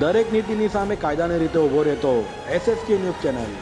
દરેક નીતિની સામે કાયદાની રીતે ઊભો રહેતો એસએસકે ન્યૂઝ ચેનલ.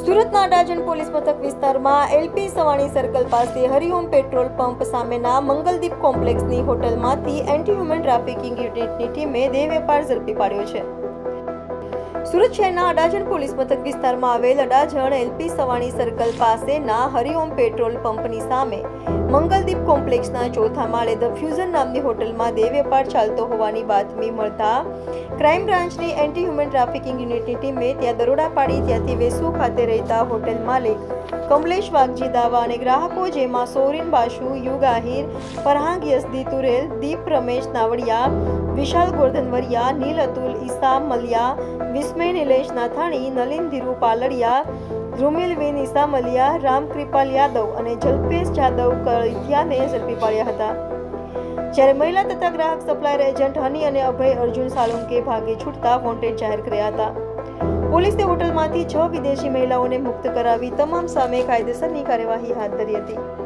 સુરતના અડાજણ પોલીસ મથક વિસ્તારમાં એલપી સવાણી સર્કલ પાસે હરિઓમ પેટ્રોલ પંપ સામેના મંગલદીપ કોમ્પ્લેક્સની હોટલમાંથી એન્ટી હ્યુમન ટ્રાફિકિંગ યુનિટની ટીમે દેહ વેપાર ઝડપી પાડ્યો છે. સુરત શહેરના અડાજણ પોલીસ મથક વિસ્તારમાં આવેલ અડાજણ એલપી સવાણી સર્કલ પાસેના હરિઓમ પેટ્રોલ પંપની સામે મંગલદીપ કોમ્પ્લેક્સના ચોથા માળે ધ ફ્યુઝન નામની હોટલમાં દેહ વેપાર ચાલતો હોવાની બાતમી મળતા ક્રાઇમ બ્રાન્ચની એન્ટી હ્યુમન ટ્રાફિકિંગ યુનિટની ટીમે ત્યાં દરોડા પાડી, ત્યાંથી વેસુ ખાતે રહેતા હોટેલ માલિક કમલેશ વાઘજી દાવા અને ગ્રાહકો જેમાં સોરીન બાશુ યુગ આહિર, ફરહાંગ યસદી તુરેલ, દીપ રમેશ નાવડિયા વિશાલ ગોરધનવરિયા, નીલ અતુલ, ઈસામ મલિયા, વિસ્મય નિલેશ નાથાણી, નલિન ધીરુ પાલડિયા, ધ્રુમિલ વિન ઈસા મલિયા રામકૃપાલ યાદવ અને જલ્પેશ જાદવ કળિથિયાને ઝડપી પાડ્યા હતા. જ્યારે મહિલા તથા ગ્રાહક સપ્લાયર એજન્ટ હની અને અભય અર્જુન સાળુંકે ભાગે છૂટતા વોન્ટેડ જાહેર કર્યા હતા. પોલીસે હોટલમાંથી છ વિદેશી મહિલાઓને મુક્ત કરાવી તમામ સામે કાયદેસરની કાર્યવાહી હાથ ધરી હતી.